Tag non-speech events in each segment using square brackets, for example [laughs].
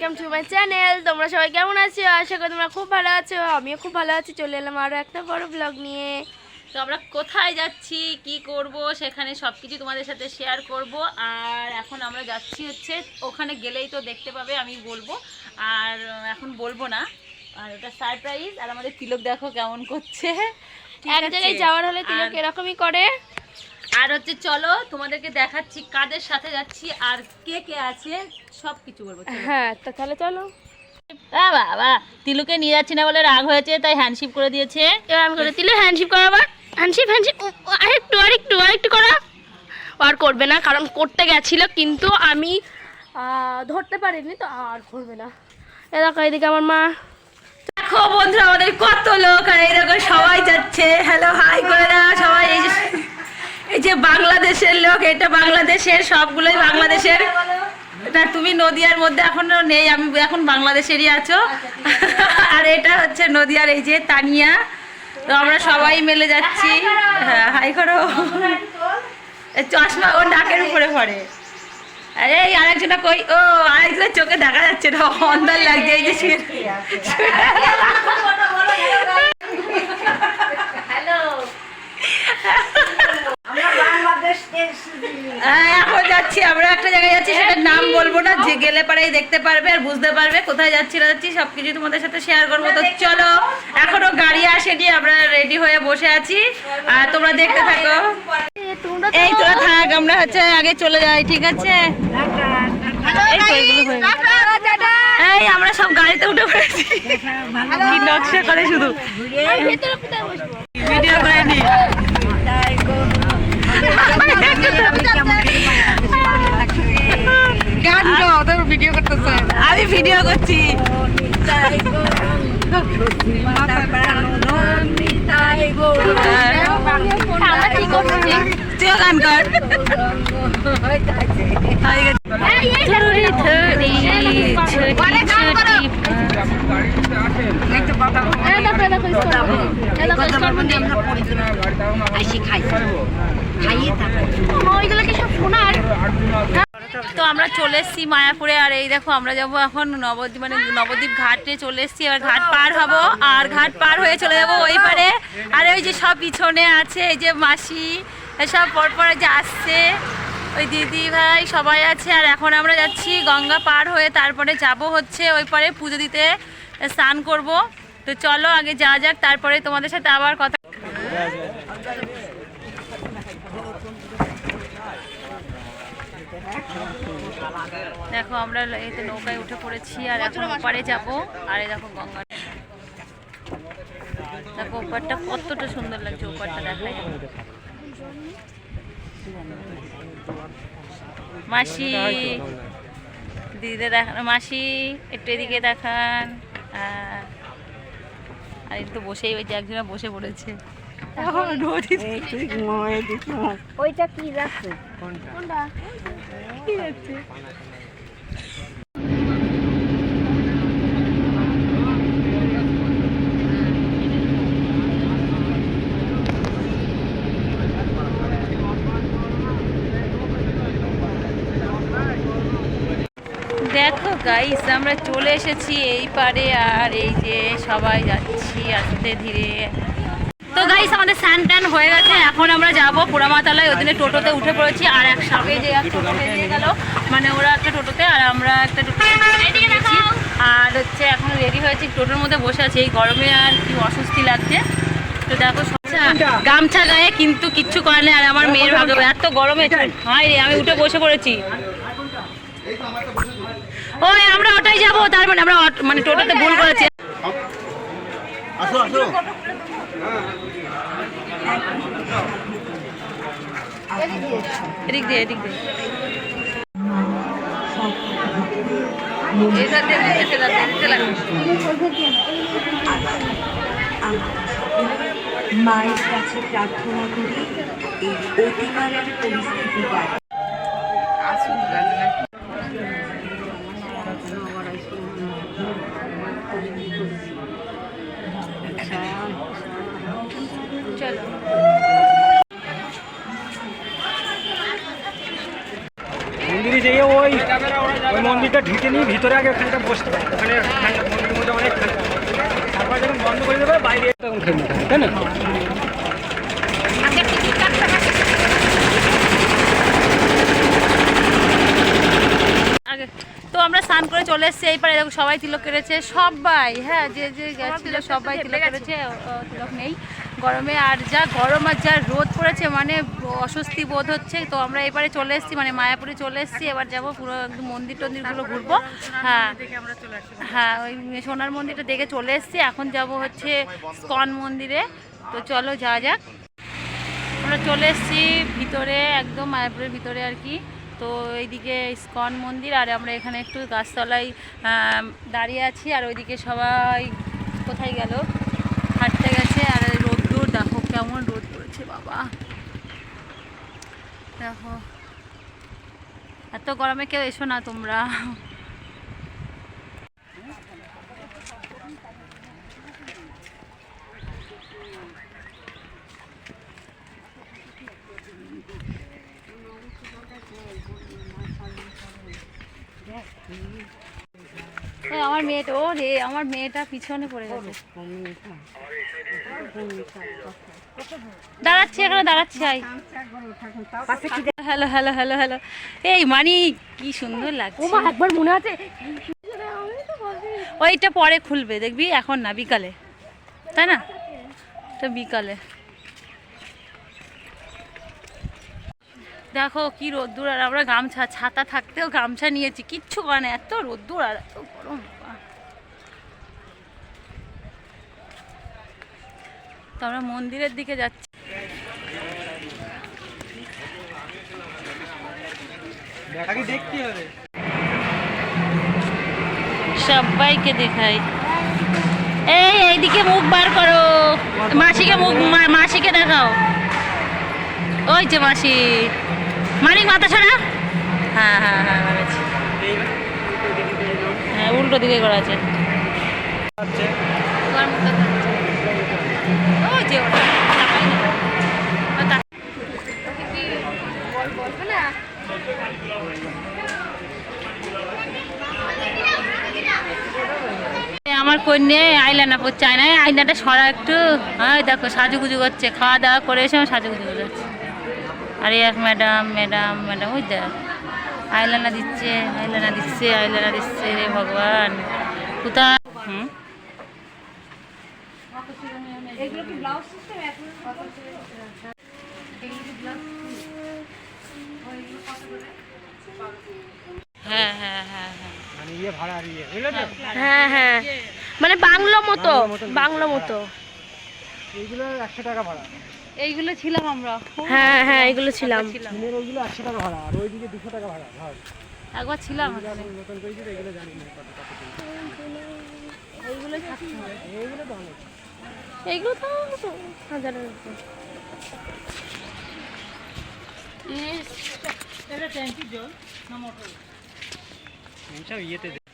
Welcome to my channel তোমরা সবাই কেমন আছো? আশা করি তোমরা খুব ভালো আছো। আমিও খুব ভালো আছি। চলে এলাম আরও একটা বড় ব্লগ নিয়ে। তো আমরা কোথায় যাচ্ছি? কি করব? সেখানে সব কিছু তোমাদের সাথে শেয়ার করব। আর এখন আমরা যাচ্ছি হচ্ছে ওখানে গেলেই তো দেখতে পাবে আমি বলব। আর এখন বলব না। আর ওটা সারপ্রাইজ আর আমাদের তিলক দেখো কেমন করছে। এক জায়গায় যাওয়ার হলে তিলক এরকমই করে। আর হচ্ছে চলো তোমাদেরকে দেখাচ্ছি কাদের সাথে যাচ্ছি আর কে কে আছে সব কিছু বলব হ্যাঁ তো তাহলে চলো। বাবা তিলুকে নিয়ে যাচ্ছি না বলে রাগ হয়েছে তাই হ্যান্ডশিপ করে দিয়েছে। এবার আমি করে দিলে হ্যান্ডশিপ করাবার হ্যান্ডশিপ হ্যান্ডশিপ আরেকটু আরেকটু আরেকটু করা। আর করবে না কারণ করতে গেছিল কিন্তু আমি ধরতে পারিনি তো আর করবে না। এ দেখো এদিকে আমার মা। দেখো বন্ধুরা আমাদের কত লোক আর এরকম সবাই যাচ্ছে। হ্যালো হাই করে দাও সবাই এই এই যে বাংলাদেশের লোক এটা বাংলাদেশের সবগুলোই বাংলাদেশের। এটা তুমি নদিয়ার মধ্যে এখনও নেই আমি এখন বাংলাদেশেরই আছো। আর এটা হচ্ছে নদিয়ার এই যে তানিয়া। তো আমরা সবাই মিলে যাচ্ছি। হ্যাঁ হাই করো। চশমা ওর নাকের উপরে পড়ে। আরে এই আরেকজনা কই? ও আরেকজনের চোখে দেখা যাচ্ছে না অন্ধার লাগছে এই যে শুয়ে হ্যাঁ, [laughs] এখন যাচ্ছি আমরা একটা জায়গায় যাচ্ছি সেটার নাম বলব না যে গেলে পারেই দেখতে পারবে আর বুঝতে পারবে কোথায় যাচ্ছি না যাচ্ছি সবকিছু তোমাদের সাথে শেয়ার করব। তো চলো এখনও গাড়ি আসেনি আমরা রেডি হয়ে বসে আছি। আর তোমরা দেখতে থাকো। এই তোরা থাক আমরা হচ্ছে আগে চলে যাই ঠিক আছে? এই হয়ে আমরা সব গাড়িতে উঠে পড়েছি। কি নকশা করে শুধু। ভিডিও করে গান গাও তোর ভিডিও করতেছে আমি ভিডিও করছি তুইও গান কর থুরি থুরি ছুটি ছুটি একটু কথা বল। এই দেখো এই দেখো স্কর্পিও এই দেখো স্কর্পিও আসি খাই খাইয়ে থাকো ওইগুলো কি সব সোনার তো আমরা চলে এসেছি মায়াপুরে আর এই দেখো আমরা যাব এখন নবদ্বীপ মানে নবদ্বীপ ঘাটে চলে এসেছি। এবার ঘাট পার হব আর ঘাট পার হয়ে চলে যাব ওই পারে। আর ওই যে সব পিছনে আছে এই যে মাসি সব পরপরে যে আসছে। ওই দিদি ভাই সবাই আছে আর এখন আমরা যাচ্ছি গঙ্গা পার হয়ে তারপরে যাব হচ্ছে ওই পারে পুজো দিতে স্নান করব। তো চলো আগে যা যাক তারপরে তোমাদের সাথে আবার কথা দেখো আমরা এতে নৌকায় উঠে পড়েছি আর এখন ওপারে যাব। আর দেখো গঙ্গা দেখো ওপারটা কতটা সুন্দর লাগছে ওপারটা দেখাই। মাসি দিদিদের দেখান মাসি একটু এদিকে দেখান। আহ, আর এই তো বসেই ওই যে একজনে বসে পড়েছে। ওইটা কি যাচ্ছে কোনটা? দেখো গাইস আমরা চলে এসেছি এই পারে আর এই যে সবাই যাচ্ছি আস্তে ধীরে। তো গাইস আমাদের স্যান ট্যান হয়ে গেছে, এখন আমরা যাব পোড়ামাতালায়। ওদিনে টোটোতে উঠে পড়েছি আর এক সঙ্গে যে এক টোটো বেরিয়ে গেল মানে ওরা একটা টোটোতে আর আমরা একটা টোটোতে আর হচ্ছে এখন রেডি হয়েছি, টোটোর মধ্যে বসে আছি। এই গরমে আর কি অস্বস্তি লাগছে। তো দেখো গামছা গায়ে কিন্তু কিচ্ছু করে না আর আমার মেয়ের ভাগ্য, এত গরমে। হয় রে, আমি উঠে বসে পড়েছি। ওই আমরা ওটাই যাব তার মানে আমরা অট- মানে টোটোতে ভুল করেছি। আসো আসো। এদিক দিয়ে এদিক দিয়ে। মায়ের কাছে প্রার্থনা করি এই অতিকারের পরিস্থিতি কাটে চলো মন্দিরে যেয়ে ওই ওই মন্দির মন্দিরটা ঢুকে নিয়ে ভিতরে আগে ওখানটা বসতে পারে ওখানে মধ্যে অনেক তারপর যখন বন্ধ করে দেবে বাইরে তখন ঠান্ডা থাকে তাই না? তো আমরা স্নান করে চলে এসেছি এই পারে দেখো সবাই তিলক কেটেছে। সবাই হ্যাঁ যে যে গেছিল সবাই তিলক কেটেছে ও, তিলক নেই। গরমে আর যা গরম আর যা রোদ পড়েছে মানে অস্বস্তি বোধ হচ্ছে। তো আমরা এবারে চলে এসেছি মানে মায়াপুরে চলে এসেছি। এবার যাব পুরো একদম মন্দির টন্দিরগুলো ঘুরবো। হ্যাঁ হ্যাঁ ওই সোনার মন্দিরটা দেখে চলে এসেছি। এখন যাব হচ্ছে স্কন মন্দিরে। তো চলো যাওয়া যাক। আমরা চলে এসেছি ভিতরে, একদম মায়াপুরের ভিতরে আর কি। তো এইদিকে ইস্কন মন্দির, আর আমরা এখানে একটু গাছতলায় দাঁড়িয়ে আছি। আর ওইদিকে সবাই কোথায় গেল? হাঁটতে গেছে, আর কেমন রোদ পড়েছে বাবা। দেখো। এত গরমে কেউ এসো না তোমরা। মেয়েটা ও রে আমার মেয়েটা পিছনে পড়ে গেছে। দাঁড়াচ্ছি এখানে দাঁড়াচ্ছি আই হ্যালো হ্যালো হ্যালো হ্যালো। এই মানি কি সুন্দর লাগছে। একবার মনে আছে? ওইটা পরে খুলবে দেখবি? এখন না বিকালে। তাই না? তো বিকালে। দেখো কি রোদ্দুর আর আমরা গামছা ছাতা থাকতেও গামছা নিয়েছি। কিচ্ছু করে না এত রোদ্দুর আর এত গরম বাবা। তো আমরা মন্দিরের দিকে যাচ্ছি। সবাইকে দেখাই। এই এইদিকে মুখ বার করো। মাসিকে মুখ মাসিকে দেখাও। ওই যে মাসি। মানিক মাথা ছাড়া হ্যাঁ হ্যাঁ হ্যাঁ হ্যাঁ উল্টো দিকে করা আছে। হচ্ছে তোমার মুখটা দেখাচ্ছে। ওই যে ওটা তাকাই না। আমার কন্যে আইলানা পড়ছে আয়না আয়নাটা সরা একটু। হ্যাঁ দেখো, সাজুগুজু করছে। খাওয়া দাওয়া করে এসে সাজুগুজু করছে আরে এক ম্যাডাম ম্যাডাম ম্যাডাম, ওই দেখ। আইলানা দিচ্ছে আইলানা দিচ্ছে আইলানা দিচ্ছে রে ভগবান। কোথায়? হুম? হ্যাঁ হ্যাঁ হ্যাঁ হ্যাঁ মানে ইয়ে ভাড়া আর ইয়ে বুঝলে তো হ্যাঁ হ্যাঁ মানে বাংলো মতো বাংলো মতো এইগুলো একশো টাকা ভাড়া এইগুলো ছিলাম আমরা হ্যাঁ হ্যাঁ এগুলো ছিলাম দিনের ওইগুলো একশো টাকা ভাড়া আর ওইদিকে দুশো টাকা ভাড়া ভাড়া একবার ছিলাম এগুলো জানি না কত কত করে। এইগুলো এইগুলো তো অনেক এইগুলো তো হাজারের উপর।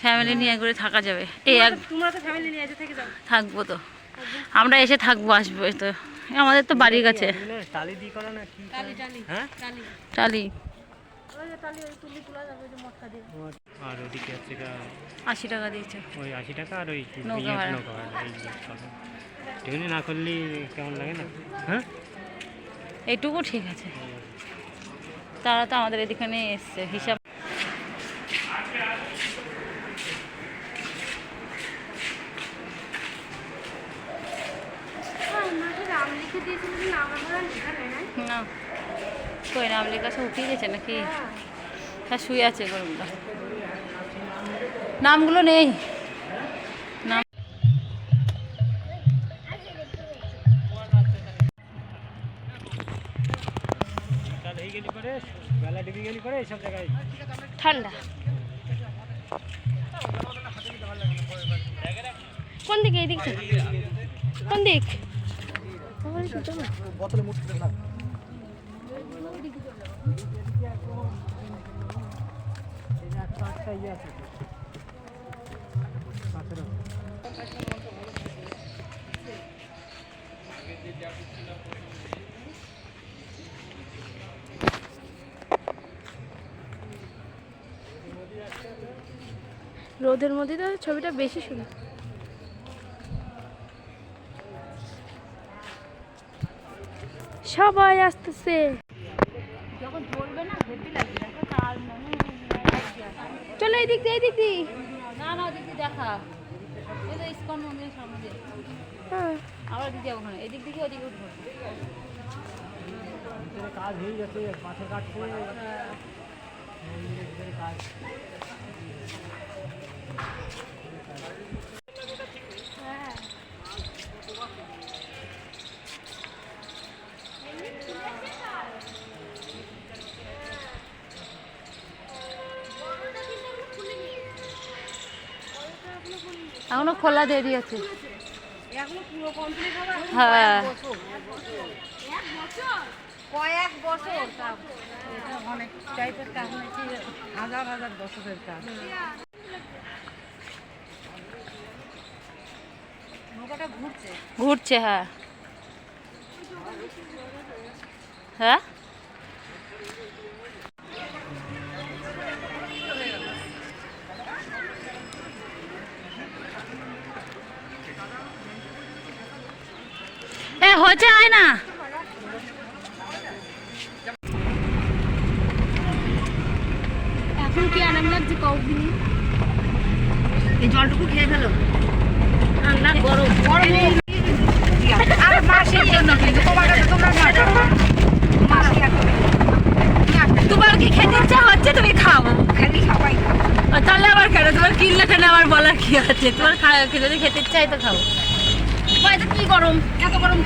ফ্যামিলি নিয়ে করে থাকা যাবে। এই এক তোমরা তো ফ্যামিলি নিয়ে থেকে যাও। থাকব তো। আমরা এসে থাকব আসব তো। আমাদের তো বাড়ির কাছে টালি দিয়ে করা না কি হ্যাঁ? টালি। আর ওদিকে হচ্ছে গা- আশি টাকা দিয়েছে। ওই আশি টাকা আর ওই নৌকা ভাড়া। এগুলো না করলে কেমন লাগে না? হ্যাঁ? এইটুকু ঠিক আছে। তারা তো আমাদের এদিকে এসছে, হিসাব না। কই নাম লেখা সব উঠিয়ে গেছে নাকি? হ্যাঁ শুয়ে আছে গরমটা নামগুলো নেই। এইসব জায়গায়? ঠান্ডা। কোন দিকে? এই দিক থেকে? কোন দিক? আছে সতেরো রোদের মধ্যে তো ছবিটা বেশি সুন্দর। সবাই আসতেছে। চলো এই দিক দিয়ে এই দিক দিয়ে না না দিদি দেখা। তো ইস্কন মন্দিরের সামনে। দিয়ে হ্যাঁ। আবার দিদি ওখানে এদিক দিকে ওদিকে উঠবো। কাজ হয়ে কাটছে। ভিতরে কাজ। এখনও খোলা দেরি আছে হ্যাঁ। কয়েক বছর। অনেক টাইপের কাজ হাজার হাজার বছরের কাজ। ঘুরছে। ঘুরছে হ্যাঁ। হ্যাঁ? এ হচ্ছে আয় না এখন কি আরাম লাগছে কৌদিন এই জলটুকু খেয়ে ফেলো। ঠান্ডা গরম। আর মাসির জন্য কিন্তু তোমার কাছে কি খেতে ইচ্ছা হচ্ছে? তুমি খাও। খালি তাহলে আবার কেন? তোমার কিনলে কেন আমার বলার কি আছে? তোমার খা- যদি খেতে ইচ্ছা হয় তো খাও। কি গরম? এত গরম